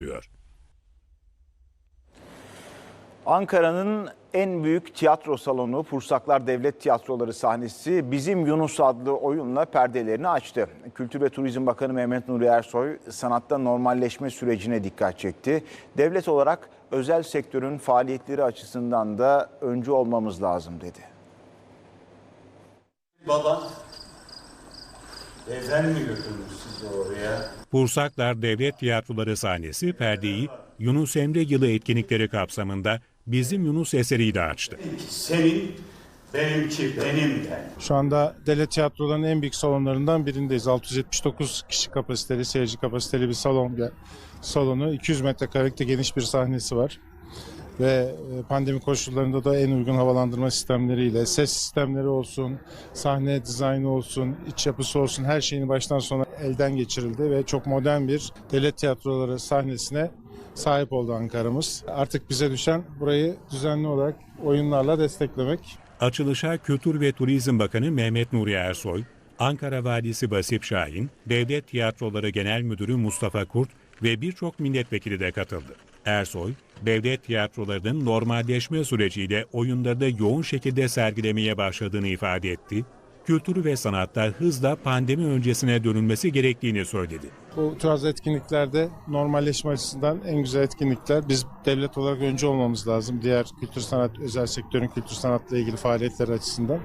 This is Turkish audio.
diyor. Ankara'nın en büyük tiyatro salonu Pursaklar Devlet Tiyatroları sahnesi Bizim Yunus adlı oyunla perdelerini açtı. Kültür ve Turizm Bakanı Mehmet Nuri Ersoy sanatta normalleşme sürecine dikkat çekti. Devlet olarak özel sektörün faaliyetleri açısından da öncü olmamız lazım dedi. Baba, dezen mi götürmüş sizi oraya? Pursaklar Devlet Tiyatroları sahnesi perdeyi Yunus Emre Yılı etkinlikleri kapsamında Bizim Yunus eseriyle açtı. Senin, benimki benim de. Şu anda devlet tiyatrolarının en büyük salonlarından birindeyiz. 679 kişi kapasiteli, seyirci kapasiteli bir salon. Salonu 200 metrekarelikte geniş bir sahnesi var. Ve e, pandemi koşullarında da en uygun havalandırma sistemleriyle, ses sistemleri olsun, sahne dizaynı olsun, iç yapısı olsun her şeyini baştan sona elden geçirildi ve çok modern bir devlet tiyatroları sahnesine sahip oldu Ankara'mız. Artık bize düşen burayı düzenli olarak oyunlarla desteklemek. Açılışa Kültür ve Turizm Bakanı Mehmet Nuri Ersoy, Ankara Valisi Basip Şahin, Devlet Tiyatroları Genel Müdürü Mustafa Kurt ve birçok milletvekili de katıldı. Ersoy, devlet tiyatrolarının normalleşme süreciyle oyunları yoğun şekilde sergilemeye başladığını ifade etti. Kültür ve sanatta hızla pandemi öncesine dönülmesi gerektiğini söyledi. Bu tarz etkinliklerde normalleşme açısından en güzel etkinlikler. Biz devlet olarak önce olmamız lazım. Diğer kültür sanat, özel sektörün kültür sanatla ilgili faaliyetleri açısından.